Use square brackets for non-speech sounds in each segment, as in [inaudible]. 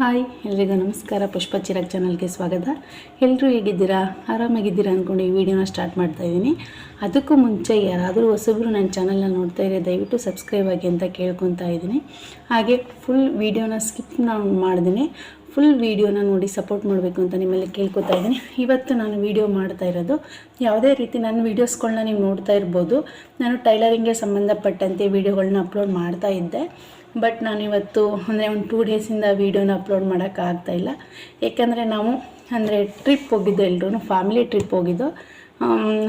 Hi, ಎಲ್ರಿಗೂ ನಮಸ್ಕಾರ. ಪುಷ್ಪ ಚಿರಾಗ್ ಚಾನಲ್ಗೆ ಸ್ವಾಗತ. ಎಲ್ಲರೂ ಹೇಗಿದ್ದೀರಾ? ಆರಾಮಾಗಿದ್ದೀರಾ ಅಂದ್ಕೊಂಡು ಈ ವಿಡಿಯೋನ ಸ್ಟಾರ್ಟ್ ಮಾಡ್ತಾ ಇದ್ದೀನಿ. ಅದಕ್ಕೂ ಮುಂಚೆ ಯಾರಾದರೂ ಹೊಸಬ್ರು ನನ್ನ ಚಾನಲ್ನ ನೋಡ್ತಾ ಇದ್ರೆ ದಯವಿಟ್ಟು ಸಬ್ಸ್ಕ್ರೈಬ್ ಆಗಿ ಅಂತ ಕೇಳ್ಕೊತಾ ಇದ್ದೀನಿ. ಹಾಗೆ ಫುಲ್ ವಿಡಿಯೋನ ಸ್ಕಿಪ್ ನಾನು ಫುಲ್ ವಿಡಿಯೋನ ನೋಡಿ ಸಪೋರ್ಟ್ ಮಾಡಬೇಕು ಅಂತ ನಿಮ್ಮಲ್ಲಿ ಕೇಳ್ಕೊತಾ ಇದ್ದೀನಿ. ಇವತ್ತು ನಾನು ವಿಡಿಯೋ ಮಾಡ್ತಾ ಇರೋದು ಯಾವುದೇ ರೀತಿ ನನ್ನ ವೀಡಿಯೋಸ್ಗಳನ್ನ ನೀವು ನೋಡ್ತಾ ಇರ್ಬೋದು. ನಾನು ಟೈಲರಿಂಗ್ಗೆ ಸಂಬಂಧಪಟ್ಟಂತೆ ವೀಡಿಯೋಗಳನ್ನ ಅಪ್ಲೋಡ್ ಮಾಡ್ತಾ ಇದ್ದೆ. ಬಟ್ ನಾನಿವತ್ತು ಅಂದರೆ ಒಂದು ಟೂ ಡೇಸಿಂದ ವೀಡಿಯೋನ ಅಪ್ಲೋಡ್ ಮಾಡೋಕ್ಕಾಗ್ತಾ ಇಲ್ಲ. ಏಕೆಂದರೆ ನಾವು ಅಂದರೆ ಟ್ರಿಪ್ ಹೋಗಿದ್ದು ಎಲ್ಲರೂ ಫ್ಯಾಮಿಲಿ ಟ್ರಿಪ್ ಹೋಗಿದ್ದು.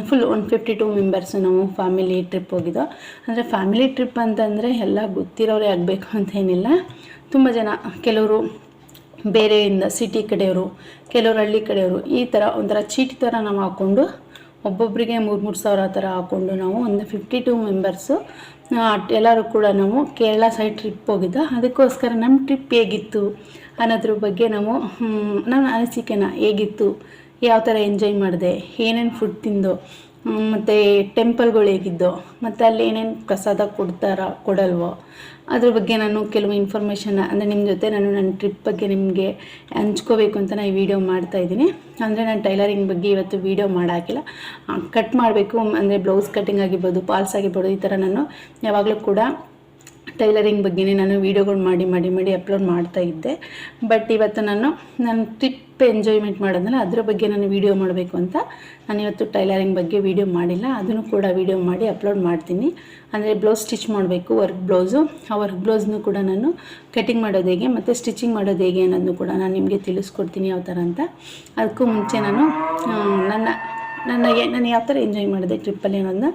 Full one fifty two members ನಾವು ಫ್ಯಾಮಿಲಿ ಟ್ರಿಪ್ ಹೋಗಿದ್ದು. ಅಂದರೆ ಫ್ಯಾಮಿಲಿ ಟ್ರಿಪ್ ಅಂತಂದರೆ ಎಲ್ಲ ಗೊತ್ತಿರೋರೇ ಆಗಬೇಕು ಅಂತ ಏನಿಲ್ಲ. ತುಂಬ ಜನ, ಕೆಲವರು ಬೇರೆಯಿಂದ ಸಿಟಿ ಕಡೆಯವರು, ಕೆಲವರು ಹಳ್ಳಿ ಕಡೆಯವರು, ಈ ಥರ ಒಂಥರ ಚೀಟಿ ಥರ ನಾವು ಹಾಕ್ಕೊಂಡು ಒಬ್ಬೊಬ್ಬರಿಗೆ ಮೂರು ಮೂರು ಸಾವಿರ ಆ ಥರ ಹಾಕ್ಕೊಂಡು ನಾವು ಒಂದು ಫಿಫ್ಟಿ ಟೂ ಮೆಂಬರ್ಸು ಎಲ್ಲರೂ ಕೂಡ ನಾವು ಕೇರಳ ಸೈಡ್ ಟ್ರಿಪ್ ಹೋಗಿದ್ದ. ಅದಕ್ಕೋಸ್ಕರ ನಮ್ಮ ಟ್ರಿಪ್ ಹೇಗಿತ್ತು ಅನ್ನೋದ್ರ ಬಗ್ಗೆ ನಾವು ನನ್ನ ಅನಿಸಿಕೆನ ಹೇಗಿತ್ತು, ಯಾವ ಥರ ಎಂಜಾಯ್ ಮಾಡಿದೆ, ಏನೇನು ಫುಡ್ ತಿಂದು ಮತ್ತು ಟೆಂಪಲ್ಗಳು ಹೇಗಿದ್ದೋ, ಮತ್ತು ಅಲ್ಲಿ ಏನೇನು ಪ್ರಸಾದ ಕೊಡ್ತಾರ, ಕೊಡಲ್ವೋ ಅದ್ರ ಬಗ್ಗೆ ನಾನು ಕೆಲವು ಇನ್ಫಾರ್ಮೇಷನ್ ಅಂದರೆ ನಿಮ್ಮ ಜೊತೆ ನಾನು ನನ್ನ ಟ್ರಿಪ್ ಬಗ್ಗೆ ನಿಮಗೆ ಹಂಚ್ಕೋಬೇಕು ಅಂತ ನಾನು ಈ ವಿಡಿಯೋ ಮಾಡ್ತಾ ಇದ್ದೀನಿ. ಅಂದರೆ ನಾನು ಟೈಲರಿಂಗ್ ಬಗ್ಗೆ ಇವತ್ತು ವಿಡಿಯೋ ಮಾಡಾಕಿಲ್ಲ. ಕಟ್ ಮಾಡಬೇಕು, ಅಂದರೆ ಬ್ಲೌಸ್ ಕಟ್ಟಿಂಗ್ ಆಗಿರ್ಬೋದು ಪಾಲ್ಸ್ ಆಗಿರ್ಬೋದು, ಈ ಥರ ನಾನು ಯಾವಾಗಲೂ ಕೂಡ ಟೈಲರಿಂಗ್ ಬಗ್ಗೆನೇ ನಾನು ವೀಡಿಯೋಗಳು ಮಾಡಿ ಮಾಡಿ ಮಾಡಿ ಅಪ್ಲೋಡ್ ಮಾಡ್ತಾ ಇದ್ದೆ. ಬಟ್ ಇವತ್ತು ನಾನು ನನ್ನ ಟ್ರಿಪ್ ಎಂಜಾಯ್ಮೆಂಟ್ ಮಾಡೋದಲ್ಲ, ಅದ್ರ ಬಗ್ಗೆ ನಾನು ವೀಡಿಯೋ ಮಾಡಬೇಕು ಅಂತ ನಾನು ಇವತ್ತು ಟೈಲರಿಂಗ್ ಬಗ್ಗೆ ವೀಡಿಯೋ ಮಾಡಿಲ್ಲ. ಅದನ್ನು ಕೂಡ ವೀಡಿಯೋ ಮಾಡಿ ಅಪ್ಲೋಡ್ ಮಾಡ್ತೀನಿ. ಅಂದರೆ ಬ್ಲೌಸ್ ಸ್ಟಿಚ್ ಮಾಡಬೇಕು ವರ್ಕ್ ಬ್ಲೌಸು. ಆ ವರ್ಕ್ ಬ್ಲೌಸ್ನು ಕೂಡ ನಾನು ಕಟಿಂಗ್ ಮಾಡೋದು ಹೇಗೆ ಮತ್ತು ಸ್ಟಿಚಿಂಗ್ ಮಾಡೋದು ಹೇಗೆ ಅನ್ನೋದನ್ನು ಕೂಡ ನಾನು ನಿಮಗೆ ತಿಳಿಸ್ಕೊಡ್ತೀನಿ ಯಾವ ಥರ ಅಂತ. ಅದಕ್ಕೂ ಮುಂಚೆ ನಾನು ನನ್ನ ನನ್ನ ನಾನು ಯಾವ ಥರ ಎಂಜಾಯ್ ಮಾಡಿದೆ ಟ್ರಿಪ್ಪಲ್ಲಿ ಅನ್ನೋದನ್ನ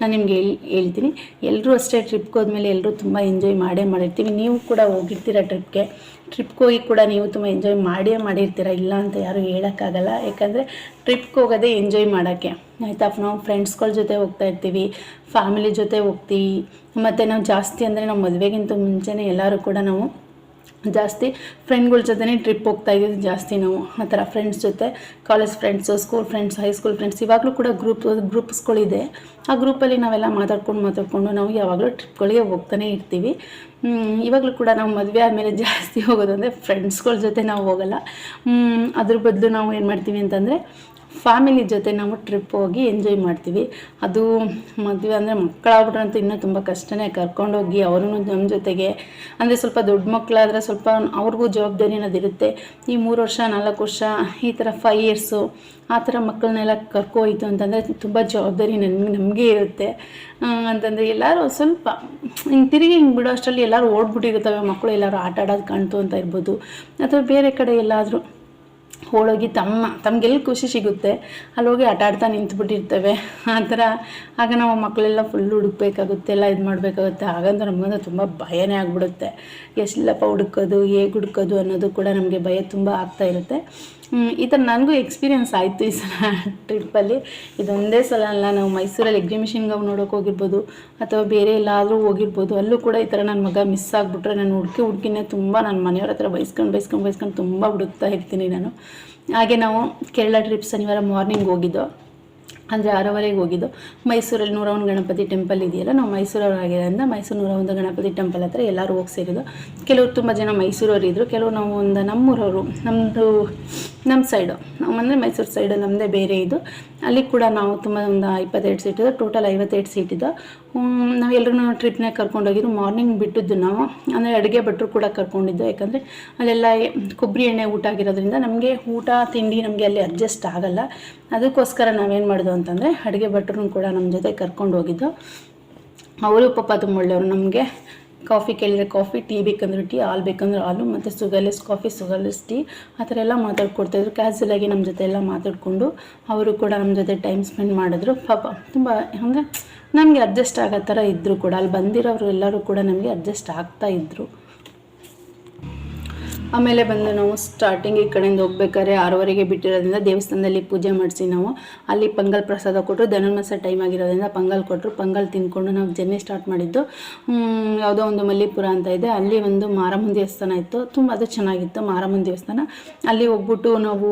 ನಾನು ನಿಮ್ಗೆ ಹೇಳಿ, ಹೇಳ್ತೀನಿ. ಎಲ್ಲರೂ ಅಷ್ಟೇ ಟ್ರಿಪ್ಗೆ ಹೋದ್ಮೇಲೆ ಎಲ್ಲರೂ ತುಂಬ ಎಂಜಾಯ್ ಮಾಡೇ ಮಾಡಿರ್ತೀವಿ. ನೀವು ಕೂಡ ಹೋಗಿರ್ತೀರ ಟ್ರಿಪ್ಗೆ ಟ್ರಿಪ್ಗೆ ಹೋಗಿ ಕೂಡ ನೀವು ತುಂಬ ಎಂಜಾಯ್ ಮಾಡೇ ಮಾಡಿರ್ತೀರ? ಇಲ್ಲ ಅಂತ ಯಾರೂ ಹೇಳೋಕ್ಕಾಗಲ್ಲ. ಯಾಕಂದರೆ ಟ್ರಿಪ್ಗೆ ಹೋಗೋದೇ ಎಂಜಾಯ್ ಮಾಡೋಕ್ಕೆ. ಆಯಿತಾ? ನಾವು ಫ್ರೆಂಡ್ಸ್ಗಳ ಜೊತೆ ಹೋಗ್ತಾ ಇರ್ತೀವಿ. ಫ್ಯಾಮಿಲಿ ಜೊತೆ ಹೋಗ್ತೀವಿ. ಮತ್ತು ನಾವು ಜಾಸ್ತಿ ಅಂದರೆ ನಾವು ಮದುವೆಗಿಂತ ಮುಂಚೆನೇ ಎಲ್ಲರೂ ಕೂಡ ನಾವು ಜಾಸ್ತಿ ಫ್ರೆಂಡ್ಗಳ ಜೊತೆನೇ ಟ್ರಿಪ್ ಹೋಗ್ತಾ ಇದ್ದೀವಿ ಜಾಸ್ತಿ ನಾವು. ಆ ಥರ ಫ್ರೆಂಡ್ಸ್ ಜೊತೆ college friends school friends high school friends ಇವಾಗಲೂ ಕೂಡ ಗ್ರೂಪ್ ಗ್ರೂಪ್ಸ್ಗಳಿದೆ ಆ ಗ್ರೂಪಲ್ಲಿ ನಾವೆಲ್ಲ ಮಾತಾಡ್ಕೊಂಡು ಮಾತಾಡ್ಕೊಂಡು ನಾವು ಯಾವಾಗಲೂ ಟ್ರಿಪ್ಗಳಿಗೆ ಹೋಗ್ತಾನೆ ಇರ್ತೀವಿ. ಇವಾಗಲೂ ಕೂಡ ನಾವು ಮದುವೆ ಆದಮೇಲೆ ಜಾಸ್ತಿ ಹೋಗೋದು ಅಂದರೆ ಫ್ರೆಂಡ್ಸ್ಗಳ ಜೊತೆ ನಾವು ಹೋಗಲ್ಲ. ಅದ್ರ ಬದಲು ನಾವು ಏನು ಮಾಡ್ತೀವಿ ಅಂತಂದರೆ ಫ್ಯಾಮಿಲಿ ಜೊತೆ ನಾವು ಟ್ರಿಪ್ ಹೋಗಿ ಎಂಜಾಯ್ ಮಾಡ್ತೀವಿ. ಅದು ಮದುವೆ ಅಂದರೆ ಮಕ್ಕಳಾಗ್ಬಿಟ್ರಂತೂ ಇನ್ನೂ ತುಂಬ ಕಷ್ಟನೇ. ಕರ್ಕೊಂಡೋಗಿ ಅವ್ರೂ ನಮ್ಮ ಜೊತೆಗೆ. ಅಂದರೆ ಸ್ವಲ್ಪ ದೊಡ್ಡ ಮಕ್ಕಳಾದರೆ ಸ್ವಲ್ಪ ಅವ್ರಿಗೂ ಜವಾಬ್ದಾರಿ ಅನ್ನೋದಿರುತ್ತೆ ಈ ಮೂರು ವರ್ಷ, ನಾಲ್ಕು ವರ್ಷ, ಈ ಥರ ಫೈವ್ ಇಯರ್ಸು ಆ ಥರ ಮಕ್ಕಳನ್ನೆಲ್ಲ ಕರ್ಕೋಯಿತು ಅಂತಂದರೆ ತುಂಬ ಜವಾಬ್ದಾರಿ ನನ್ಗೆ, ನಮಗೆ ಇರುತ್ತೆ. ಅಂತಂದರೆ ಎಲ್ಲರೂ ಸ್ವಲ್ಪ ಹಿಂಗೆ ತಿರುಗಿ ಹಿಂಗೆ ಬಿಡೋ ಅಷ್ಟರಲ್ಲಿ ಎಲ್ಲರೂ ಓಡ್ಬಿಟ್ಟಿರ್ತವೆ. ಮಕ್ಕಳು ಎಲ್ಲರೂ ಆಟ ಆಡೋದು ಕಾಣ್ತು ಅಂತ ಇರ್ಬೋದು. ಅಥವಾ ಬೇರೆ ಕಡೆ ಎಲ್ಲಾದರೂ ಹೋಳೋಗಿ ತಮ್ಮ, ತಮಗೆಲ್ಲಿ ಖುಷಿ ಸಿಗುತ್ತೆ ಅಲ್ಲಿ ಹೋಗಿ ಆಟ ಆಡ್ತಾ ನಿಂತ್ಬಿಟ್ಟಿರ್ತೇವೆ. ಆ ಥರ ಆಗ ನಾವು ಮಕ್ಕಳೆಲ್ಲ ಫುಲ್ ಹುಡುಕ್ಬೇಕಾಗುತ್ತೆ, ಎಲ್ಲ ಇದು ಮಾಡಬೇಕಾಗುತ್ತೆ. ಹಾಗಂತ ನಮಗಂದ್ರೆ ತುಂಬ ಭಯನೇ ಆಗಿಬಿಡುತ್ತೆ. ಎಷ್ಟೆಲ್ಲಪ್ಪ ಹುಡುಕೋದು, ಹೇಗೆ ಹುಡುಕೋದು ಅನ್ನೋದು ಕೂಡ ನಮಗೆ ಭಯ ತುಂಬ ಆಗ್ತಾ ಇರುತ್ತೆ. ಈ ಥರ ನನಗೂ ಎಕ್ಸ್ಪೀರಿಯೆನ್ಸ್ ಆಯಿತು ಈ ಸಲ ಟ್ರಿಪ್ಪಲ್ಲಿ ಇದೊಂದೇ ಸಲ ಅಲ್ಲ, ನಾವು ಮೈಸೂರಲ್ಲಿ ಎಕ್ಸಿಬಿಷನ್ಗೆ ನೋಡೋಕೆ ಹೋಗಿರ್ಬೋದು, ಅಥವಾ ಬೇರೆ ಎಲ್ಲಾದರೂ ಹೋಗಿರ್ಬೋದು, ಅಲ್ಲೂ ಕೂಡ ಈ ಥರ ನನ್ನ ಮಗ ಮಿಸ್ ಆಗಿಬಿಟ್ರೆ ನಾನು ಹುಡುಕಿ ಹುಡುಕಿನೇ ತುಂಬ ನನ್ನ ಮನೆಯವ್ರ ಹತ್ರ ಬೈಸ್ಕೊಂಡು ಬೈಸ್ಕೊಂಡು ಬೈಸ್ಕೊಂಡು ತುಂಬ ಹುಡುಕ್ತಾ ಇರ್ತೀನಿ ನಾನು. ಹಾಗೆ ನಾವು ಕೇರಳ ಟ್ರಿಪ್ ಶನಿವಾರ ಮಾರ್ನಿಂಗ್ ಹೋಗಿದ್ದು ಅಂದರೆ ಆರೂವರೆಗೆ ಹೋಗಿದ್ದು. ಮೈಸೂರಲ್ಲಿ ನೂರ ಒಂದು ಗಣಪತಿ ಟೆಂಪಲ್ ಇದೆಯಲ್ಲ, ನಾವು ಮೈಸೂರವರಾಗಿರೋದ್ರಿಂದ ಮೈಸೂರು ನೂರ ಒಂದು ಗಣಪತಿ ಟೆಂಪಲ್ ಹತ್ರ ಎಲ್ಲರೂ ಹೋಗಿ ಸೇರಿದ್ದು. ಕೆಲವರು ತುಂಬ ಜನ ಮೈಸೂರವ್ರು ಇದ್ದರು ಕೆಲವರು ನಾವು ಒಂದು ನಮ್ಮೂರವರು ನಮ್ಮದು ನಮ್ಮ ಸೈಡು ನಮ್ಮಂದರೆ ಮೈಸೂರು ಸೈಡು ನಮ್ಮದೇ ಬೇರೆ ಇದು. ಅಲ್ಲಿ ಕೂಡ ನಾವು ತುಂಬ ಒಂದು ಇಪ್ಪತ್ತೆರಡು ಸೀಟ್ ಇದೆ, ಟೋಟಲ್ ಐವತ್ತೆರಡು ಸೀಟ್ ಇದೆ. ನಾವು ಎಲ್ಲರೂ ಟ್ರಿಪ್ನಾಗ ಕರ್ಕೊಂಡೋಗಿದ್ದು ಮಾರ್ನಿಂಗ್ ಬಿಟ್ಟಿದ್ದು ನಾವು. ಅಂದರೆ ಅಡುಗೆ ಭಟ್ರು ಕೂಡ ಕರ್ಕೊಂಡಿದ್ದು, ಯಾಕಂದರೆ ಅಲ್ಲೆಲ್ಲ ಕೊಬ್ಬರಿ ಎಣ್ಣೆ ಊಟ ಆಗಿರೋದ್ರಿಂದ ನಮಗೆ ಊಟ, ತಿಂಡಿ ನಮಗೆ ಅಲ್ಲಿ ಅಡ್ಜಸ್ಟ್ ಆಗಲ್ಲ. ಅದಕ್ಕೋಸ್ಕರ ನಾವೇನು ಮಾಡಿದ್ವು ಅಂತಂದರೆ ಅಡುಗೆ ಭಟ್ರು ಕೂಡ ನಮ್ಮ ಜೊತೆ ಕರ್ಕೊಂಡು ಹೋಗಿದ್ದು. ಅವರು ಪಾಪ ತುಂಬ ಒಳ್ಳೆಯವರು, ನಮಗೆ ಕಾಫಿ ಕೇಳಿದರೆ ಕಾಫಿ, ಟೀ ಬೇಕಂದ್ರೆ ಟೀ, ಹಾಲು ಬೇಕಂದ್ರೆ ಹಾಲು, ಮತ್ತು ಸುಗರ್ಲೆಸ್ ಕಾಫಿ, ಸುಗರ್ಲೆಸ್ ಟೀ, ಆ ಥರ ಎಲ್ಲ ಮಾತಾಡ್ಕೊಡ್ತಾಯಿದ್ರು ಕ್ಯಾಸುಲಾಗಿ ನಮ್ಮ ಜೊತೆ ಎಲ್ಲ ಮಾತಾಡಿಕೊಂಡು ಅವರು ಕೂಡ ನಮ್ಮ ಜೊತೆ ಟೈಮ್ ಸ್ಪೆಂಡ್ ಮಾಡಿದ್ರು. ಪಾಪ, ತುಂಬ ಅಂದರೆ ನಮಗೆ ಅಡ್ಜಸ್ಟ್ ಆಗೋ ಥರ ಇದ್ದರು ಕೂಡ. ಅಲ್ಲಿ ಬಂದಿರೋರು ಎಲ್ಲರೂ ಕೂಡ ನಮಗೆ ಅಡ್ಜಸ್ಟ್ ಆಗ್ತಾ ಇದ್ದರು ಆಮೇಲೆ ಬಂದು ನಾವು ಸ್ಟಾರ್ಟಿಂಗ್ ಈ ಕಡೆಯಿಂದ ಹೋಗ್ಬೇಕಾದ್ರೆ ಆರೂವರೆಗೆ ಬಿಟ್ಟಿರೋದ್ರಿಂದ ದೇವಸ್ಥಾನದಲ್ಲಿ ಪೂಜೆ ಮಾಡಿಸಿ ನಾವು. ಅಲ್ಲಿ ಪಂಗಲ್ ಪ್ರಸಾದ ಕೊಟ್ಟರು ಧನುರ್ಮಾಸ ಟೈಮ್ ಆಗಿರೋದ್ರಿಂದ ಪಂಗಲ್ ಕೊಟ್ಟರು ಪಂಗಲ್ ತಿಂದ್ಕೊಂಡು ನಾವು ಜರ್ನಿ ಸ್ಟಾರ್ಟ್ ಮಾಡಿದ್ದು. ಯಾವುದೋ ಒಂದು ಮಲ್ಲಿಪುರ ಅಂತ ಇದೆ. ಅಲ್ಲಿ ಒಂದು ಮಾರಮ್ಮನ ದೇವಸ್ಥಾನ ಇತ್ತು. ತುಂಬ ಅದು ಚೆನ್ನಾಗಿತ್ತು ಮಾರಮ್ಮನ ದೇವಸ್ಥಾನ. ಅಲ್ಲಿ ಹೋಗ್ಬಿಟ್ಟು ನಾವು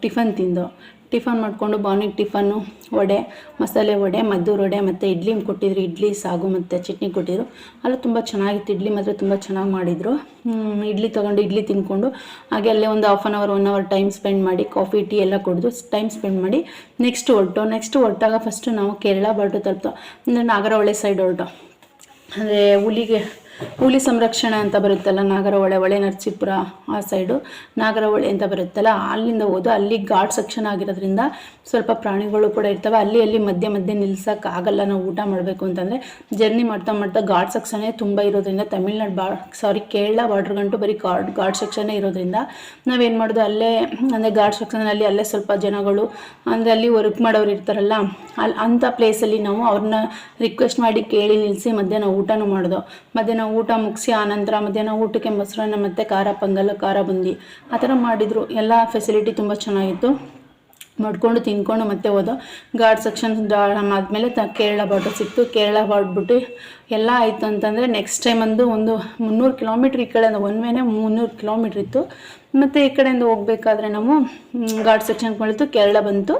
ಟಿಫನ್ ತಿಂದು. ಟಿಫನ್ ಮಾಡಿಕೊಂಡು ಬಾರ್ನಿಂಗ್ ಟಿಫನ್ನು, ವಡೆ, ಮಸಾಲೆ ವಡೆ, ಮದ್ದೂರು ವಡೆ ಮತ್ತು ಇಡ್ಲಿ ಕೊಟ್ಟಿದ್ರು. ಇಡ್ಲಿ, ಸಾಗು ಮತ್ತು ಚಟ್ನಿ ಕೊಟ್ಟಿದ್ರು. ಅಲ್ಲಿ ತುಂಬ ಚೆನ್ನಾಗಿತ್ತು ಇಡ್ಲಿ, ಮಾತ್ರ ತುಂಬ ಚೆನ್ನಾಗಿ ಮಾಡಿದರು. ಇಡ್ಲಿ ತೊಗೊಂಡು ಇಡ್ಲಿ ತಿಂದ್ಕೊಂಡು ಹಾಗೆ ಅಲ್ಲೇ ಒಂದು half an hour one hour time spend ಮಾಡಿ ಕಾಫಿ ಟೀ ಎಲ್ಲ ಕುಡಿದು ಟೈಮ್ ಸ್ಪೆಂಡ್ ಮಾಡಿ ನೆಕ್ಸ್ಟ್ ಹೊರಟು. ನೆಕ್ಸ್ಟ್ ಹೊರಟಾಗ ಫಸ್ಟು ನಾವು ಕೇರಳ ಬಾರ್ಡ್ರ್ ತಲುಪ್ತೋ. ಅಂದರೆ ನಾಗರಹೊಳೆ ಸೈಡ್ ಹೊರಟು. ಅಂದರೆ ಹುಲಿಗೆ ಹುಲಿ ಸಂರಕ್ಷಣೆ ಅಂತ ಬರುತ್ತಲ್ಲ, ನಾಗರಹೊಳೆ ಹೊಳೆ ನರಸೀಪುರ ಆ ಸೈಡು ನಾಗರಹೊಳೆ ಅಂತ ಬರುತ್ತಲ್ಲ, ಅಲ್ಲಿಂದ ಹೋದು, ಅಲ್ಲಿ ಘಾಟ್ ಸೆಕ್ಷನ್ ಆಗಿರೋದ್ರಿಂದ ಸ್ವಲ್ಪ ಪ್ರಾಣಿಗಳು ಕೂಡ ಇರ್ತವೆ. ಅಲ್ಲಿ ಅಲ್ಲಿ ಮಧ್ಯೆ ಮಧ್ಯೆ ನಿಲ್ಸಕ್ಕೆ ಆಗಲ್ಲ, ನಾವು ಊಟ ಮಾಡಬೇಕು ಅಂತಂದರೆ ಜರ್ನಿ ಮಾಡ್ತಾ ಮಾಡ್ತಾ ಘಾಟ್ ಸೆಕ್ಷನೇ ತುಂಬ ಇರೋದ್ರಿಂದ, ತಮಿಳ್ನಾಡು ಬಾ ಸಾರಿ ಕೇರಳ ಬಾರ್ಡ್ರ್ ಗಂಟು ಬರೀ ಘಾಟ್ ಘಾಟ್ ಸೆಕ್ಷನೇ ಇರೋದ್ರಿಂದ ನಾವೇನು ಮಾಡೋದು, ಅಲ್ಲೇ, ಅಂದರೆ ಘಾಟ್ ಸೆಕ್ಷನಲ್ಲಿ ಅಲ್ಲೇ ಸ್ವಲ್ಪ ಜನಗಳು, ಅಂದರೆ ಅಲ್ಲಿ ವರ್ಕ್ ಮಾಡೋರು ಇರ್ತಾರಲ್ಲ ಅಲ್ಲಿ ಅಂಥ ಪ್ಲೇಸಲ್ಲಿ ನಾವು ಅವ್ರನ್ನ ರಿಕ್ವೆಸ್ಟ್ ಮಾಡಿ ಕೇಳಿ ನಿಲ್ಲಿಸಿ ಮಧ್ಯಾಹ್ನ ಊಟನೂ ಮಾಡೋದು. ಮಧ್ಯಾಹ್ನ ಊಟ ಮುಗಿಸಿ ಆನಂತರ ಮಧ್ಯಾಹ್ನ ಊಟಕ್ಕೆ ಮೊಸರನ್ನ ಮತ್ತು ಖಾರ ಪೊಂಗಲ್, ಖಾರ ಬುಂದಿ, ಆ ಥರ ಮಾಡಿದರು. ಎಲ್ಲ ಫೆಸಿಲಿಟಿ ತುಂಬ ಚೆನ್ನಾಗಿತ್ತು. ಮಾಡ್ಕೊಂಡು ತಿನ್ಕೊಂಡು ಮತ್ತೆ ಹೋದೋ. ಗಾರ್ಡ್ ಸೆಕ್ಷನ್ ಆದಮೇಲೆ ತ ಕೇರಳ ಬಾರ್ಡರ್ ಸಿಕ್ತು. ಕೇರಳ ಬಾರ್ಡ್ಬಿಟ್ಟು ಎಲ್ಲ ಆಯಿತು ಅಂತಂದರೆ ನೆಕ್ಸ್ಟ್ ಟೈಮ್ ಅಂದು ಒಂದು ಮುನ್ನೂರು ಕಿಲೋಮೀಟ್ರ್ ಈ ಕಡೆಯಿಂದ ಒನ್ ವೇನೇ ಮುನ್ನೂರು ಕಿಲೋಮೀಟ್ರ್ ಇತ್ತು. ಮತ್ತು ಈ ಕಡೆಯಿಂದ ಹೋಗ್ಬೇಕಾದ್ರೆ ನಾವು ಘಾಟ್ ಸೆಕ್ಷನ್ ಬಂತು ಕೇರಳ ಬಂತು.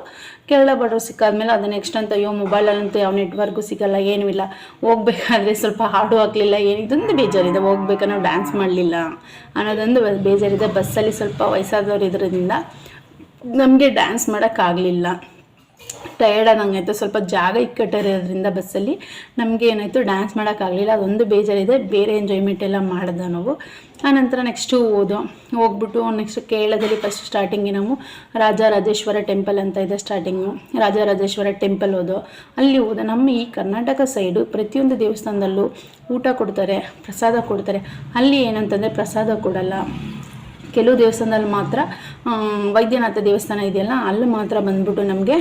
ಕೇರಳ ಬಾರ್ಡ್ರ್ ಸಿಕ್ಕಾದ್ಮೇಲೆ ಅದು ನೆಕ್ಸ್ಟ್ ಅಂತ, ಅಯ್ಯೋ ಮೊಬೈಲಲ್ಲಂತೂ ಯಾವ ನೆಟ್ವರ್ಕು ಸಿಗಲ್ಲ, ಏನೂ ಇಲ್ಲ. ಹೋಗ್ಬೇಕಾದ್ರೆ ಸ್ವಲ್ಪ ಹಾಡು ಹಾಕಲಿಲ್ಲ, ಏನು, ಇದೊಂದು ಬೇಜಾರಿದೆ. ಹೋಗ್ಬೇಕಾದ್ರೆ ನಾವು ಡ್ಯಾನ್ಸ್ ಮಾಡಲಿಲ್ಲ ಅನ್ನೋದೊಂದು ಬೇಜಾರಿದೆ. ಬಸ್ಸಲ್ಲಿ ಸ್ವಲ್ಪ ವಯಸ್ಸಾದವ್ರು ಇದ್ರಿಂದ ನಮಗೆ ಡ್ಯಾನ್ಸ್ ಮಾಡೋಕ್ಕಾಗಲಿಲ್ಲ. ಟಯರ್ಡ್ ಆದಂಗಾಯ್ತು. ಸ್ವಲ್ಪ ಜಾಗ ಇಕ್ಕಟ್ಟಿರೋದ್ರಿಂದ ಬಸ್ಸಲ್ಲಿ ನಮಗೆ ಏನಾಯಿತು ಡ್ಯಾನ್ಸ್ ಮಾಡೋಕ್ಕಾಗಲಿಲ್ಲ. ಅದೊಂದು ಬೇಜಾರಿದೆ. ಬೇರೆ ಎಂಜಾಯ್ಮೆಂಟ್ ಎಲ್ಲ ಮಾಡಿದೆ ನಾವು. ಆನಂತರ ನೆಕ್ಸ್ಟು ಹೋದೋ ಹೋಗ್ಬಿಟ್ಟು ನೆಕ್ಸ್ಟ್ ಕೇರಳದಲ್ಲಿ ಫಸ್ಟ್ ಸ್ಟಾರ್ಟಿಂಗಿಗೆ ನಾವು ರಾಜರಾಜೇಶ್ವರ ಟೆಂಪಲ್ ಅಂತ ಇದೆ ಸ್ಟಾರ್ಟಿಂಗು ರಾಜರಾಜೇಶ್ವರ ಟೆಂಪಲ್ ಹೋದೋ ಅಲ್ಲಿ ಹೋದ ನಮ್ಮ ಈ ಕರ್ನಾಟಕ ಸೈಡು ಪ್ರತಿಯೊಂದು ದೇವಸ್ಥಾನದಲ್ಲೂ ಊಟ ಕೊಡ್ತಾರೆ, ಪ್ರಸಾದ ಕೊಡ್ತಾರೆ. ಅಲ್ಲಿ ಏನಂತಂದರೆ ಪ್ರಸಾದ ಕೊಡಲ್ಲ. ಕೆಲವು ದೇವಸ್ಥಾನದಲ್ಲಿ ಮಾತ್ರ ವೈದ್ಯನಾಥ ದೇವಸ್ಥಾನ ಇದೆಯಲ್ಲ, ಅಲ್ಲಿ ಮಾತ್ರ ಬಂದ್ಬಿಟ್ಟು ನಮಗೆ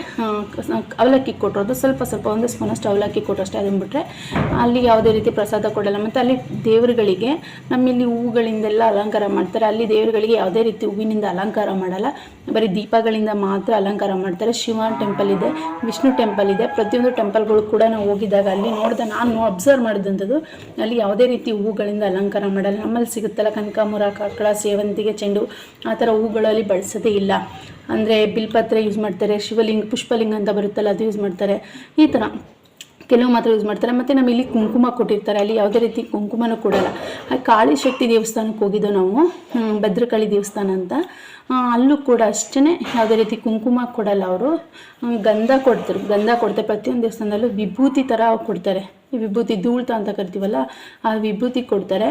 ಅವಲಕ್ಕಿ ಕೊಟ್ಟರೋದು. ಸ್ವಲ್ಪ ಸ್ವಲ್ಪ ಒಂದು ಸ್ಪೂನಷ್ಟು ಅವಲಕ್ಕಿ ಕೊಟ್ಟಷ್ಟೇ ಅದನ್ನು ಬಿಟ್ಟರೆ ಅಲ್ಲಿ ಯಾವುದೇ ರೀತಿ ಪ್ರಸಾದ ಕೊಡಲ್ಲ. ಮತ್ತು ಅಲ್ಲಿ ದೇವರುಗಳಿಗೆ, ನಮ್ಮಲ್ಲಿ ಹೂಗಳಿಂದೆಲ್ಲ ಅಲಂಕಾರ ಮಾಡ್ತಾರೆ. ಅಲ್ಲಿ ದೇವರುಗಳಿಗೆ ಯಾವುದೇ ರೀತಿ ಹೂವಿನಿಂದ ಅಲಂಕಾರ ಮಾಡಲ್ಲ. ಬರೀ ದೀಪಗಳಿಂದ ಮಾತ್ರ ಅಲಂಕಾರ ಮಾಡ್ತಾರೆ. ಶಿವ ಟೆಂಪಲ್ ಇದೆ, ವಿಷ್ಣು ಟೆಂಪಲ್ ಇದೆ. ಪ್ರತಿಯೊಂದು ಟೆಂಪಲ್ಗಳು ಕೂಡ ನಾವು ಹೋಗಿದ್ದಾಗ ಅಲ್ಲಿ ನೋಡಿದ, ನಾನು ಅಬ್ಸರ್ವ್ ಮಾಡಿದಂಥದ್ದು, ಅಲ್ಲಿ ಯಾವುದೇ ರೀತಿ ಹೂಗಳಿಂದ ಅಲಂಕಾರ ಮಾಡಲ್ಲ. ನಮ್ಮಲ್ಲಿ ಸಿಗುತ್ತಲ್ಲ ಕನಕಾಮುರ ಕಾಕಡ ಸೇವಂತಿಗೆ, ಚೆಂಡು ಆ ಥರ ಹೂಗಳಲ್ಲಿ ಬಳಸೋದೇ ಇಲ್ಲ. ಅಂದರೆ ಬಿಲ್ಪತ್ರೆ ಯೂಸ್ ಮಾಡ್ತಾರೆ, ಶಿವಲಿಂಗ, ಪುಷ್ಪಲಿಂಗ ಅಂತ ಬರುತ್ತಲ್ಲ, ಅದು ಯೂಸ್ ಮಾಡ್ತಾರೆ. ಈ ಥರ ಕೆಲವು ಮಾತ್ರ ಯೂಸ್ ಮಾಡ್ತಾರೆ. ಮತ್ತು ನಮ್ಮ ಇಲ್ಲಿ ಕುಂಕುಮ ಕೊಟ್ಟಿರ್ತಾರೆ. ಅಲ್ಲಿ ಯಾವುದೇ ರೀತಿ ಕುಂಕುಮನೂ ಕೊಡಲ್ಲ. ಕಾಳಿ ಶಕ್ತಿ ದೇವಸ್ಥಾನಕ್ಕೆ ಹೋಗಿದ್ದೋ ನಾವು ಭದ್ರಕಾಳಿ ದೇವಸ್ಥಾನ ಅಂತ ಅಲ್ಲೂ ಕೂಡ ಅಷ್ಟೇ ಯಾವುದೇ ರೀತಿ ಕುಂಕುಮ ಕೊಡಲ್ಲ ಅವರು. ಗಂಧ ಕೊಡ್ತಾರೆ ಗಂಧ ಕೊಡ್ತಾರೆ. ಪ್ರತಿಯೊಂದು ದೇವಸ್ಥಾನದಲ್ಲೂ ವಿಭೂತಿ ಥರ ಕೊಡ್ತಾರೆ. ಈ ವಿಭೂತಿ ಧೂಳ್ತ ಅಂತ ಕರಿತೀವಲ್ಲ, ಆ ವಿಭೂತಿ ಕೊಡ್ತಾರೆ.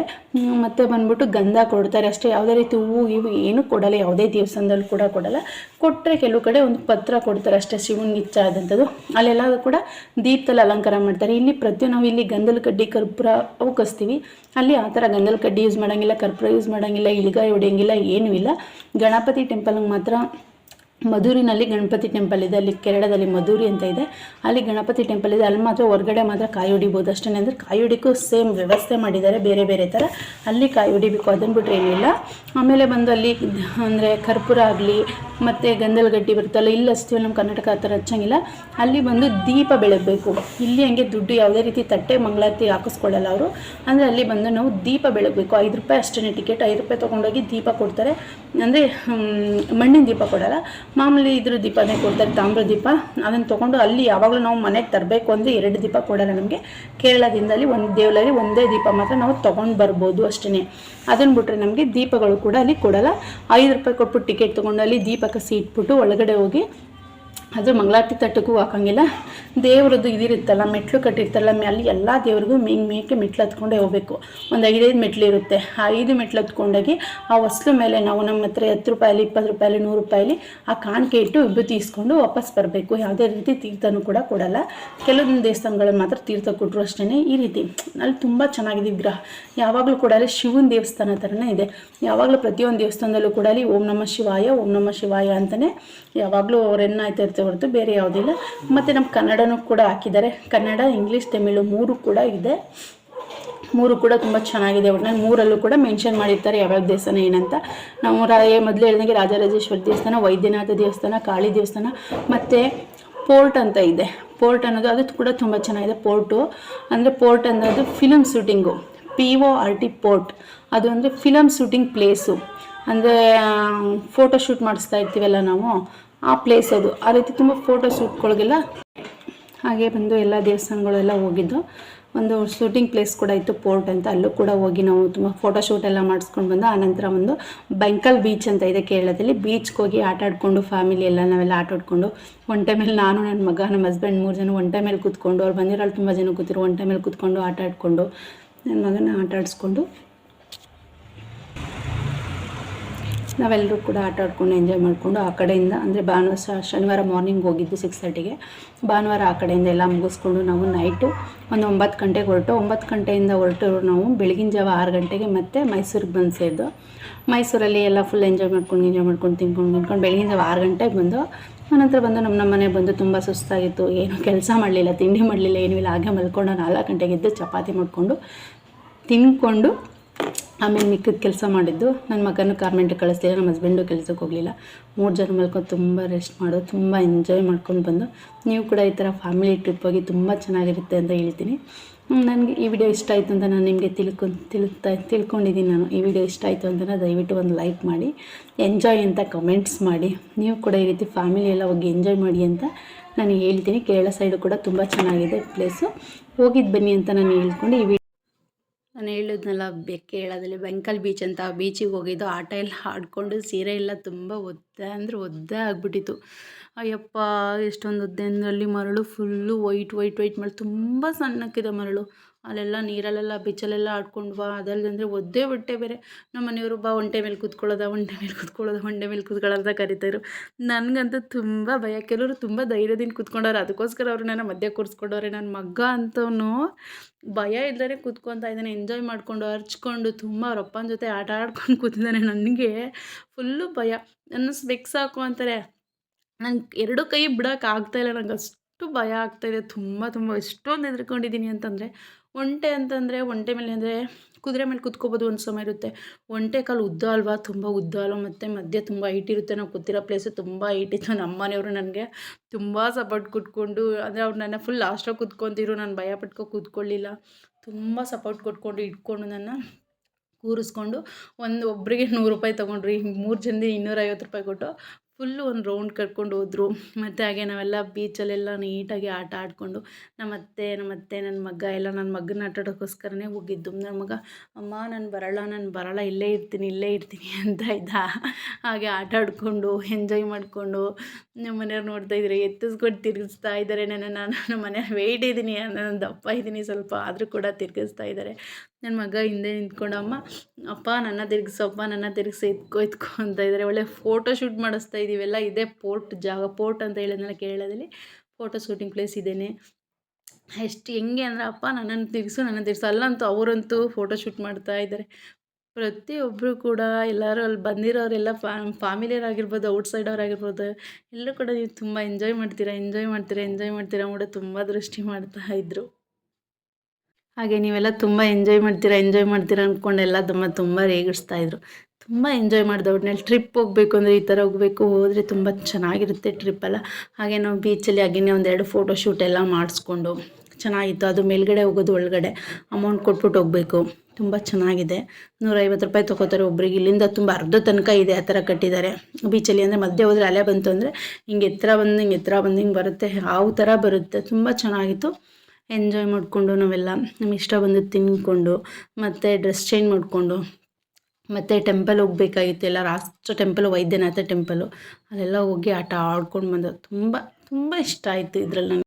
ಮತ್ತು ಬಂದ್ಬಿಟ್ಟು ಗಂಧ ಕೊಡ್ತಾರೆ ಅಷ್ಟೇ. ಯಾವುದೇ ರೀತಿ ಹೂವು, ಇವು ಏನೂ ಕೊಡಲ್ಲ, ಯಾವುದೇ ದೇವಸ್ಥಾನದಲ್ಲಿ ಕೂಡ ಕೊಡಲ್ಲ. ಕೊಟ್ಟರೆ ಕೆಲವು ಕಡೆ ಒಂದು ಪತ್ರ ಕೊಡ್ತಾರೆ ಅಷ್ಟೇ ಶಿವನಿಗೆ ಇಚ್ಛೆ ಆದಂಥದ್ದು. ಅಲ್ಲೆಲ್ಲ ಕೂಡ ದೀಪದಲ್ಲಿ ಅಲಂಕಾರ ಮಾಡ್ತಾರೆ. ಇಲ್ಲಿ ಪ್ರತಿಯೊಂದು ನಾವು ಇಲ್ಲಿ ಗಂಧದ ಕಡ್ಡಿ, ಕರ್ಪೂರ ಅವು ಕಸ್ತೀವಿ ಅಲ್ಲಿ ಆ ಥರ ಗಂಧದ ಕಡ್ಡಿ ಯೂಸ್ ಮಾಡೋಂಗಿಲ್ಲ, ಕರ್ಪೂರ ಯೂಸ್ ಮಾಡೋಂಗಿಲ್ಲ, ಇಳಿಗಾಯಿ ಹೊಡೆಯಂಗಿಲ್ಲ, ಏನೂ ಇಲ್ಲ. ಗಣಪತಿ ಟೆಂಪಲ್ಗೆ ಮಾತ್ರ ಮಧೂರಿನಲ್ಲಿ ಗಣಪತಿ ಟೆಂಪಲ್ ಇದೆ. ಅಲ್ಲಿ ಕೇರಳದಲ್ಲಿ ಮಧುರಿ ಅಂತ ಇದೆ. ಅಲ್ಲಿ ಗಣಪತಿ ಟೆಂಪಲ್ ಇದೆ. ಅಲ್ಲಿ ಮಾತ್ರ ಹೊರಗಡೆ ಮಾತ್ರ ಕಾಯಿ ಹೊಡಿಬೋದು ಅಷ್ಟೇ ಅಂದರೆ ಕಾಯಿ ಹೊಡಿಕ್ಕೂ ಸೇಮ್ ವ್ಯವಸ್ಥೆ ಮಾಡಿದ್ದಾರೆ. ಬೇರೆ ಬೇರೆ ಥರ ಅಲ್ಲಿ ಕಾಯಿ ಹೊಡಿಬೇಕು. ಅದನ್ನು ಬಿಟ್ಟರೆ ಏನಿಲ್ಲ. ಆಮೇಲೆ ಬಂದು ಅಲ್ಲಿ ಅಂದರೆ ಕರ್ಪೂರ ಆಗಲಿ, ಮತ್ತು ಗಂಧಲ್ಗಡ್ಡಿ ಗಡ್ಡಿ ಬರುತ್ತಲ್ಲ, ಇಲ್ಲಿ ಅಷ್ಟೇ ನಮ್ಮ ಕರ್ನಾಟಕ ಆ ಥರ ಹಚ್ಚಂಗಿಲ್ಲ. ಅಲ್ಲಿ ಬಂದು ದೀಪ ಬೆಳಗಬೇಕು. ಇಲ್ಲಿ ಹಂಗೆ ದುಡ್ಡು ಯಾವುದೇ ರೀತಿ ತಟ್ಟೆ, ಮಂಗಳಾರತಿ ಹಾಕಿಸ್ಕೊಳ್ಳಲ್ಲ ಅವರು. ಅಂದರೆ ಅಲ್ಲಿ ಬಂದು ನಾವು ದೀಪ ಬೆಳಗಬೇಕು. ಐದು ರೂಪಾಯಿ ಅಷ್ಟೇ ಟಿಕೆಟ್. ಐದು ರೂಪಾಯಿ ತೊಗೊಂಡೋಗಿ ದೀಪ ಕೊಡ್ತಾರೆ. ಅಂದರೆ ಮಣ್ಣಿನ ದೀಪ ಕೊಡಲ್ಲ. ಮಾಮೂಲಿ ಇದ್ರ ದೀಪನೇ ಕೊಡ್ತಾರೆ, ತಾಮ್ರ ದೀಪ. ಅದನ್ನು ತೊಗೊಂಡು ಅಲ್ಲಿ ಯಾವಾಗಲೂ ನಾವು ಮನೆಗೆ ತರಬೇಕು ಅಂದರೆ ಎರಡು ದೀಪ ಕೊಡಲ್ಲ ನಮಗೆ. ಕೇರಳದಿಂದ ಅಲ್ಲಿ ಒಂದು ದೇವಲಲ್ಲಿ ಒಂದೇ ದೀಪ ಮಾತ್ರ ನಾವು ತೊಗೊಂಡು ಬರ್ಬೋದು ಅಷ್ಟೇ ಅದನ್ನು ಬಿಟ್ಟರೆ ನಮಗೆ ದೀಪಗಳು ಕೂಡ ಅಲ್ಲಿ ಕೊಡಲ್ಲ. ಐದು ರೂಪಾಯಿ ಕೊಟ್ಬಿಟ್ಟು ಟಿಕೆಟ್ ತೊಗೊಂಡು ಅಲ್ಲಿ ದೀಪಕ್ಕೆ ಇಟ್ಬಿಟ್ಟು ಒಳಗಡೆ ಹೋಗಿ ಅದು ಮಂಗಳಾರತಿ ತಟ್ಟಕ್ಕೂ ಹಾಕಂಗಿಲ್ಲ. ದೇವ್ರದ್ದು ಇದಿರುತ್ತಲ್ಲ ಮೆಟ್ಲು ಕಟ್ಟಿರ್ತಲ್ಲ ಅಲ್ಲಿ ಎಲ್ಲ ದೇವ್ರಿಗೂ ಮೇಂಗ್ ಮೇಕೆ ಮೆಟ್ಲು ಹತ್ಕೊಂಡೇ ಹೋಗಬೇಕು. ಒಂದು ಐದೈದು ಮೆಟ್ಲು ಇರುತ್ತೆ. ಆ ಐದು ಮೆಟ್ಲು ಹತ್ಕೊಂಡೋಗಿ ಆ ಹೊಸ್ಲು ಮೇಲೆ ನಾವು ನಮ್ಮ ಹತ್ರ ಹತ್ತು ರೂಪಾಯಲ್ಲಿ, ಇಪ್ಪತ್ತು ರೂಪಾಯಲ್ಲಿ, ನೂರು ರೂಪಾಯಲ್ಲಿ ಆ ಕಾಣಿಕೆ ಇಟ್ಟು ವಿಭೂತಿ ಇಸ್ಕೊಂಡು ವಾಪಸ್ ಬರಬೇಕು. ಯಾವುದೇ ರೀತಿ ತೀರ್ಥನೂ ಕೂಡ ಕೊಡಲ್ಲ. ಕೆಲವೊಂದು ದೇವಸ್ಥಾನಗಳಲ್ಲಿ ಮಾತ್ರ ತೀರ್ಥ ಕೊಟ್ಟರು ಅಷ್ಟೇ ಈ ರೀತಿ ಅಲ್ಲಿ ತುಂಬ ಚೆನ್ನಾಗಿದೆ ವಿಗ್ರಹ. ಯಾವಾಗಲೂ ಕೂಡ ಅಲ್ಲಿ ಶಿವನ ದೇವಸ್ಥಾನ ಥರನೇ ಇದೆ. ಯಾವಾಗಲೂ ಪ್ರತಿಯೊಂದು ದೇವಸ್ಥಾನದಲ್ಲೂ ಕೂಡ ಅಲ್ಲಿ ಓಂ ನಮ ಶಿವಾಯ, ಓಂ ನಮ ಶಿವಾಯ ಅಂತಲೇ ಯಾವಾಗಲೂ ಅವ್ರು ಇರ್ತೇವೆ. ಹೊರತು ಬೇರೆ ಯಾವುದಿಲ್ಲ ಮತ್ತು ನಮ್ಮ ಕನ್ನಡನೂ ಕೂಡ ಹಾಕಿದ್ದಾರೆ. ಕನ್ನಡ, ಇಂಗ್ಲೀಷ್, ತಮಿಳು ಮೂರು ಕೂಡ ಇದೆ. ಮೂರು ಕೂಡ ತುಂಬ ಚೆನ್ನಾಗಿದೆ. ಒಟ್ಟಿನಲ್ಲಿ ಮೂರಲ್ಲೂ ಕೂಡ ಮೆನ್ಷನ್ ಮಾಡಿರ್ತಾರೆ ಯಾವ್ಯಾವ ದೇವಸ್ಥಾನ ಏನಂತ. ನಾವು ಮೊದಲು ಹೇಳಿದಂಗೆ ರಾಜರಾಜೇಶ್ವರಿ ದೇವಸ್ಥಾನ, ವೈದ್ಯನಾಥ ದೇವಸ್ಥಾನ, ಕಾಳಿ ದೇವಸ್ಥಾನ, ಮತ್ತು ಪೋರ್ಟ್ ಅಂತ ಇದೆ. ಪೋರ್ಟ್ ಅನ್ನೋದು ಅದು ಕೂಡ ತುಂಬ ಚೆನ್ನಾಗಿದೆ ಪೋರ್ಟು. ಅಂದರೆ ಪೋರ್ಟ್ ಅನ್ನೋದು film shooting P O R T port. ಅದು ಅಂದರೆ ಫಿಲಮ್ ಶೂಟಿಂಗ್ ಪ್ಲೇಸು ಅಂದರೆ ಫೋಟೋ ಶೂಟ್ ಮಾಡಿಸ್ತಾ ಇರ್ತೀವಲ್ಲ ನಾವು. ಆ ಪ್ಲೇಸ್ ಅದು. ಆ ರೀತಿ ತುಂಬ ಫೋಟೋ ಶೂಟ್ಗಳಿಗೆಲ್ಲ ಹಾಗೆ ಬಂದು ಎಲ್ಲ ದೇವಸ್ಥಾನಗಳೆಲ್ಲ ಹೋಗಿದ್ದು. ಒಂದು ಶೂಟಿಂಗ್ ಪ್ಲೇಸ್ ಕೂಡ ಇತ್ತು ಪೋರ್ಟ್ ಅಂತ. ಅಲ್ಲೂ ಕೂಡ ಹೋಗಿ ನಾವು ತುಂಬ ಫೋಟೋ ಶೂಟ್ ಎಲ್ಲ ಮಾಡಿಸ್ಕೊಂಡು ಬಂದು, ಆನಂತರ ಒಂದು ಬೆಂಕಲ್ ಬೀಚ್ ಅಂತ ಇದೆ ಕೇರಳದಲ್ಲಿ. ಬೀಚ್ಗೆ ಹೋಗಿ ಆಟ ಆಡ್ಕೊಂಡು ಫ್ಯಾಮಿಲಿ ಎಲ್ಲ ನಾವೆಲ್ಲ ಆಟ ಆಡ್ಕೊಂಡು ಒನ್ ಟೈಮಲ್ಲಿ ನಾನು ನನ್ನ ಮಗ ನಮ್ಮ ಹಸ್ಬೆಂಡ್ ಮೂರು ಜನ ಒನ್ ಟೈಮಲ್ಲಿ ಕೂತ್ಕೊಂಡು, ಅವ್ರು ಬಂದಿರೋಳು ತುಂಬ ಜನ ಕೂತಿರು ಒನ್ ಟೈಮಲ್ಲಿ ಕೂತ್ಕೊಂಡು ಆಟ ಆಡ್ಕೊಂಡು ನನ್ನ ಮಗನ ಆಟ ಆಡಿಸ್ಕೊಂಡು ನಾವೆಲ್ಲರೂ ಕೂಡ ಆಟ ಆಡ್ಕೊಂಡು ಎಂಜಾಯ್ ಮಾಡಿಕೊಂಡು ಆ ಕಡೆಯಿಂದ ಅಂದರೆ ಭಾನುವಾರ ಶನಿವಾರ ಮಾರ್ನಿಂಗ್ ಹೋಗಿದ್ದು ಸಿಕ್ಸ್ ತರ್ಟಿಗೆ ಭಾನುವಾರ ಆ ಕಡೆಯಿಂದ ಎಲ್ಲ ಮುಗಿಸ್ಕೊಂಡು ನಾವು ನೈಟು ಒಂದು ಒಂಬತ್ತು ಗಂಟೆಗೆ ಹೊರಟು. ಒಂಬತ್ತು ಗಂಟೆಯಿಂದ ಹೊರಟು ನಾವು ಬೆಳಗಿನ ಜಾವ ಆರು ಗಂಟೆಗೆ ಮತ್ತೆ ಮೈಸೂರಿಗೆ ಬಂದು ಸೇರಿದ್ದು ಮೈಸೂರಲ್ಲಿ ಎಲ್ಲ ಫುಲ್ ಎಂಜಾಯ್ ಮಾಡ್ಕೊಂಡು ಎಂಜಾಯ್ ಮಾಡ್ಕೊಂಡು, ತಿನ್ಕೊಂಡು ತಿನ್ಕೊಂಡು ಬೆಳಗಿನ ಜಾವ ಆರು ಗಂಟೆಗೆ ಬಂದು ಆನಂತರ ಬಂದು ನಮ್ಮ ನಮ್ಮ ಮನೆಗೆ ಬಂದು ತುಂಬ ಸುಸ್ತಾಗಿತ್ತು. ಏನು ಕೆಲಸ ಮಾಡಲಿಲ್ಲ, ತಿಂಡಿ ಮಾಡಲಿಲ್ಲ, ಏನೂ ಇಲ್ಲ. ಹಾಗೆ ಮಲ್ಕೊಂಡು ನಾಲ್ಕು ಗಂಟೆಗೆ ಎದ್ದು ಚಪಾತಿ ಮಾಡಿಕೊಂಡು ತಿನ್ಕೊಂಡು ಆಮೇಲೆ ಮಿಕ್ಕಿದ ಕೆಲಸ ಮಾಡಿದ್ದು. ನನ್ನ ಮಗನೂ ಕಾರ್ಮೆಂಟಿಗೆ ಕಳಿಸ್ಲಿಲ್ಲ, ನಮ್ಮ ಹಸ್ಬೆಂಡು ಕೆಲಸಕ್ಕೆ ಹೋಗಲಿಲ್ಲ. ಮೂರು ಜನ ಮಲ್ಕೊಂಡು ತುಂಬ ರೆಸ್ಟ್ ಮಾಡೋ, ತುಂಬ ಎಂಜಾಯ್ ಮಾಡ್ಕೊಂಡು ಬಂದು. ನೀವು ಕೂಡ ಈ ಥರ ಫ್ಯಾಮಿಲಿ ಟ್ರಿಪ್ ಹೋಗಿ ತುಂಬ ಚೆನ್ನಾಗಿರುತ್ತೆ ಅಂತ ಹೇಳ್ತೀನಿ. ನನಗೆ ಈ ವಿಡಿಯೋ ಇಷ್ಟ ಆಯಿತು ಅಂತ ನಾನು ನಿಮಗೆ ತಿಳ್ಕೊಂಡು, ತಿಳ್ತಾ, ತಿಳ್ಕೊಂಡಿದ್ದೀನಿ ನಾನು. ಈ ವಿಡಿಯೋ ಇಷ್ಟ ಆಯಿತು ಅಂತ ದಯವಿಟ್ಟು ಒಂದು ಲೈಕ್ ಮಾಡಿ ಎಂಜಾಯ್ ಅಂತ ಕಮೆಂಟ್ಸ್ ಮಾಡಿ. ನೀವು ಕೂಡ ಈ ರೀತಿ ಫ್ಯಾಮಿಲಿ ಎಲ್ಲ ಹೋಗಿ ಎಂಜಾಯ್ ಮಾಡಿ ಅಂತ ನಾನು ಹೇಳ್ತೀನಿ. ಕೇರಳ ಸೈಡು ಕೂಡ ತುಂಬ ಚೆನ್ನಾಗಿದೆ ಪ್ಲೇಸು ಹೋಗಿದ್ದು ಬನ್ನಿ ಅಂತ ನಾನು ಹೇಳ್ಕೊಂಡು ಈ ನಾನು ಹೇಳಿದ್ನಲ್ಲ ಬೆಕ್ಕೆ ಹೇಳೋದಲ್ಲಿ. ಬೆಂಕಲ್ ಬೀಚ್ ಅಂತ ಬೀಚಿಗೆ ಹೋಗಿದ್ದು ಆಟ ಎಲ್ಲ ಆಡ್ಕೊಂಡು ಸೀರೆ ಎಲ್ಲ ತುಂಬ ಒದ್ದೆ ಅಂದರೆ ಒದ್ದೆ ಆಗಿಬಿಟ್ಟಿತ್ತು. ಅಯ್ಯಪ್ಪ, ಎಷ್ಟೊಂದು ಒದ್ದೆ ಅಂದ್ರೆ ಅಲ್ಲಿ ಮರಳು ಫುಲ್ಲು ವೈಟ್ ವೈಟ್ ವೈಟ್ ಮರಳು. ತುಂಬ ಸಣ್ಣಕ್ಕಿದೆ ಮರಳು. ಅಲ್ಲೆಲ್ಲ ನೀರಲ್ಲೆಲ್ಲ ಬೀಚಲ್ಲೆಲ್ಲ ಆಡ್ಕೊಂಡು ಬಾ ಅದಲ್ಲದಂದರೆ ಒದ್ದೆ ಹೊಟ್ಟೆ ಬೇರೆ. ನಮ್ಮ ಮನೆಯವರು ಬಾ, ಒಂಟೆ ಮೇಲೆ ಕೂತ್ಕೊಳ್ಳೋದ, ಒಂಟೆ ಮೇಲೆ ಕೂತ್ಕೊಳ್ಳೋದ, ಒಂಟೆ ಮೇಲೆ ಕೂತ್ಕೊಳ್ಳೋದ ಕರಿತಾಯಿದ್ರು ನನಗಂತೂ ತುಂಬ ಭಯ. ಕೆಲವರು ತುಂಬ ಧೈರ್ಯದಿಂದ ಕೂತ್ಕೊಂಡವ್ರೆ. ಅದಕ್ಕೋಸ್ಕರ ಅವರು ನನ್ನ ಮಧ್ಯೆ ಕೂರಿಸ್ಕೊಂಡವ್ರೆ. ನನ್ನ ಮಗ್ಗ ಅಂತವನು ಭಯ ಇಲ್ಲದೇ ಕೂತ್ಕೊತಾ ಇದ್ದಾನೆ. ಎಂಜಾಯ್ ಮಾಡಿಕೊಂಡು ಹರ್ಚ್ಕೊಂಡು ತುಂಬ ಅವ್ರ ಜೊತೆ ಆಟ ಆಡ್ಕೊಂಡು ಕೂತಿದ್ದಾನೆ. ನನಗೆ ಫುಲ್ಲು ಭಯ. ನನ್ನ ಸ್ಪೆಕ್ಸ್ ಹಾಕು ಅಂತಾರೆ. ನಂಗೆ ಎರಡು ಕೈ ಬಿಡೋಕ್ಕಾಗ್ತಾಯಿಲ್ಲ ನಂಗೆ ಅಷ್ಟು ಭಯ ಆಗ್ತಾಯಿದೆ ತುಂಬ ತುಂಬ. ಎಷ್ಟೊಂದು ಹೆದ್ರ್ಕೊಂಡಿದ್ದೀನಿ ಅಂತಂದರೆ ಒಂಟೆ ಅಂತಂದರೆ ಒಂಟೆ ಮೇಲೆ ಅಂದರೆ ಕುದುರೆ ಮೇಲೆ ಕುತ್ಕೋಬೋದು ಒಂದು ಸಮಯ ಇರುತ್ತೆ. ಒಂಟೆ ಕಾಲು ಉದ್ದ ಅಲ್ವಾ? ತುಂಬ ಉದ್ದ ಅಲ್ವಾ? ಮತ್ತು ಮಧ್ಯೆ ತುಂಬ ಹೈಟ್ ಇರುತ್ತೆ. ನಾವು ಕೂತಿರೋ ಪ್ಲೇಸು ತುಂಬ ಹೈಟ್ ಇತ್ತು. ನಮ್ಮ ಮನೆಯವರು ನನಗೆ ತುಂಬ ಸಪೋರ್ಟ್ ಕೊಟ್ಕೊಂಡು, ಅಂದರೆ ಅವ್ರು ನನ್ನ ಫುಲ್ ಲಾಸ್ಟಾಗಿ ಕುತ್ಕೊತಿರು ನಾನು ಭಯ ಪಟ್ಕೊ ಕೂತ್ಕೊಳ್ಳಿಲ್ಲ. ತುಂಬ ಸಪೋರ್ಟ್ ಕೊಟ್ಕೊಂಡು, ಇಟ್ಕೊಂಡು ನನ್ನ ಕೂರಿಸ್ಕೊಂಡು ಒಂದು ಒಬ್ಬರಿಗೆ ನೂರು ರೂಪಾಯಿ ತೊಗೊಂಡ್ರಿ. ಮೂರು ಜನರಿಗೆ ಇನ್ನೂರೈವತ್ತು ರೂಪಾಯಿ ಕೊಟ್ಟು ಫುಲ್ಲು ಒಂದು ರೌಂಡ್ ಕರ್ಕೊಂಡು ಹೋದ್ರು. ಮತ್ತು ಹಾಗೆ ನಾವೆಲ್ಲ ಬೀಚಲ್ಲೆಲ್ಲ ನೀಟಾಗಿ ಆಟ ಆಡಿಕೊಂಡು ನಮ್ಮ ಅತ್ತೆ ನಮ್ಮ ಅತ್ತೆ ನನ್ನ ಮಗ ಎಲ್ಲ ನನ್ನ ಮಗನ ಆಟ ಆಡೋಕ್ಕೋಸ್ಕರನೇ ಹೋಗಿದ್ದು. ನನ್ನ ಮಗ, ಅಮ್ಮ, ನಾನು ಬರಲ್ಲ ನಾನು ಬರಲ್ಲ, ಇಲ್ಲೇ ಇರ್ತೀನಿ ಇಲ್ಲೇ ಇರ್ತೀನಿ ಅಂತ ಇದ್ದ. ಹಾಗೆ ಆಟ ಆಡಿಕೊಂಡು ಎಂಜಾಯ್ ಮಾಡಿಕೊಂಡು ನಮ್ಮ ಮನೆಯವ್ರು ನೋಡ್ತಾ ಇದ್ದಾರೆ ಎತ್ತಿಸ್ಕೊಂಡು ತಿರುಗಿಸ್ತಾ ಇದ್ದಾರೆ ನನ್ನ ನಾನು ನಮ್ಮ ಮನೆಯವ್ರು ವೆಯ್ಟ್ ಇದ್ದೀನಿ, ನಾನು ದಪ್ಪ ಇದ್ದೀನಿ ಸ್ವಲ್ಪ ಆದರೂ ಕೂಡ ತಿರುಗಿಸ್ತಾ ಇದ್ದಾರೆ ನನ್ನ ಮಗ ಹಿಂದೆ ನಿಂತ್ಕೊಂಡಮ್ಮ ಅಪ್ಪ, ನನ್ನ ತಿರುಗಿಸಪ್ಪ ನನ್ನ ತಿರುಗಿಸಿ, ಎತ್ಕೊ ಎತ್ಕೊ [laughs] ಅಂತ ಇದ್ದಾರೆ ಒಳ್ಳೆ ಫೋಟೋ ಶೂಟ್ ಮಾಡಿಸ್ತಾ ಇದ್ದೀವೆಲ್ಲ ಇದೇ ಪೋರ್ಟ್ ಜಾಗ ಪೋರ್ಟ್ ಅಂತ ಹೇಳಿದ್ನಲ್ಲ ಕೇರಳದಲ್ಲಿ. ಫೋಟೋ ಶೂಟಿಂಗ್ ಪ್ಲೇಸ್ ಇದ್ದೇನೆ ಎಷ್ಟು ಹೆಂಗೆ ಅಂದರೆ, ಅಪ್ಪ ನನ್ನನ್ನು ತಿರುಗಿಸು ನನ್ನ ತಿರ್ಗಿಸು. ಅಲ್ಲಂತೂ ಅವರಂತೂ ಫೋಟೋ ಶೂಟ್ ಮಾಡ್ತಾ ಇದ್ದಾರೆ ಪ್ರತಿಯೊಬ್ಬರು ಕೂಡ ಎಲ್ಲರೂ ಅಲ್ಲಿ ಬಂದಿರೋರೆಲ್ಲ ಫ್ಯಾಮಿಲಿಯರಾಗಿರ್ಬೋದು ಔಟ್ ಆಗಿರ್ಬೋದು ಎಲ್ಲರೂ ಕೂಡ ನೀವು ತುಂಬ ಎಂಜಾಯ್ ಮಾಡ್ತೀರಾ ಎಂಜಾಯ್ ಮಾಡ್ತೀರಾ ಎಂಜಾಯ್ ಮಾಡ್ತೀರಾ ಕೂಡ ತುಂಬ ದೃಷ್ಟಿ ಮಾಡ್ತಾ ಇದ್ದರು ಹಾಗೆ ನೀವೆಲ್ಲ ತುಂಬ ಎಂಜಾಯ್ ಮಾಡ್ತೀರಾ ಎಂಜಾಯ್ ಮಾಡ್ತೀರಾ ಅಂದ್ಕೊಂಡೆಲ್ಲ ತುಂಬ ತುಂಬ ರೇಗಿಸ್ತಾ ಇದ್ರು. ತುಂಬ ಎಂಜಾಯ್ ಮಾಡಿದೆ ಒಟ್ಟಿನಲ್ಲಿ ಟ್ರಿಪ್ ಹೋಗಬೇಕು ಅಂದರೆ ಈ ಥರ ಹೋಗಬೇಕು, ಹೋದರೆ ತುಂಬ ಚೆನ್ನಾಗಿರುತ್ತೆ ಟ್ರಿಪ್ಪೆಲ್ಲ ಹಾಗೆ ನಾವು ಬೀಚಲ್ಲಿ ಹಾಗೆಯೇ ಒಂದೆರಡು ಫೋಟೋ ಶೂಟ್ ಎಲ್ಲ ಮಾಡಿಸ್ಕೊಂಡು ಚೆನ್ನಾಗಿತ್ತು. ಅದು ಮೇಲ್ಗಡೆ ಹೋಗೋದು ಒಳಗಡೆ. ಅಮೌಂಟ್ ಕೊಟ್ಬಿಟ್ಟು ಹೋಗಬೇಕು. ತುಂಬ ಚೆನ್ನಾಗಿದೆ. ನೂರೈವತ್ತು ರೂಪಾಯಿ ತೊಗೋತಾರೆ ಒಬ್ರಿಗೆ. ಇಲ್ಲಿಂದ ತುಂಬ ಅರ್ಧ ತನಕ ಇದೆ ಆ ಥರ ಕಟ್ಟಿದ್ದಾರೆ. ಬೀಚಲ್ಲಿ ಅಂದರೆ ಮಧ್ಯೆ ಹೋದರೆ ಅಲೆ ಬಂತು ಅಂದರೆ ಹಿಂಗೆ ಎತ್ತರ ಬಂದು, ಹಿಂಗೆ ಎತ್ತರ ಬಂದು ಹಿಂಗೆ ಬರುತ್ತೆ. ಯಾವ ಥರ ಬರುತ್ತೆ. ತುಂಬ ಚೆನ್ನಾಗಿತ್ತು. ಎಂಜಾಯ್ ಮಾಡಿಕೊಂಡು ನಾವೆಲ್ಲ ನಮಗೆ ಇಷ್ಟ ಬಂದು ತಿನ್ಕೊಂಡು ಮತ್ತು ಡ್ರೆಸ್ ಚೇಂಜ್ ಮಾಡಿಕೊಂಡು ಮತ್ತು ಟೆಂಪಲ್ ಹೋಗ್ಬೇಕಾಗಿತ್ತು. ಎಲ್ಲ ರಾಷ್ಟ್ರ ಟೆಂಪಲ್ ವೈದ್ಯನಾಥ ಟೆಂಪಲು ಅಲ್ಲೆಲ್ಲ ಹೋಗಿ ಆಟ ಆಡ್ಕೊಂಡು ಬಂದು ತುಂಬ ತುಂಬ ಇಷ್ಟ ಆಯಿತು ಇದರಲ್ಲಿ ನನಗೆ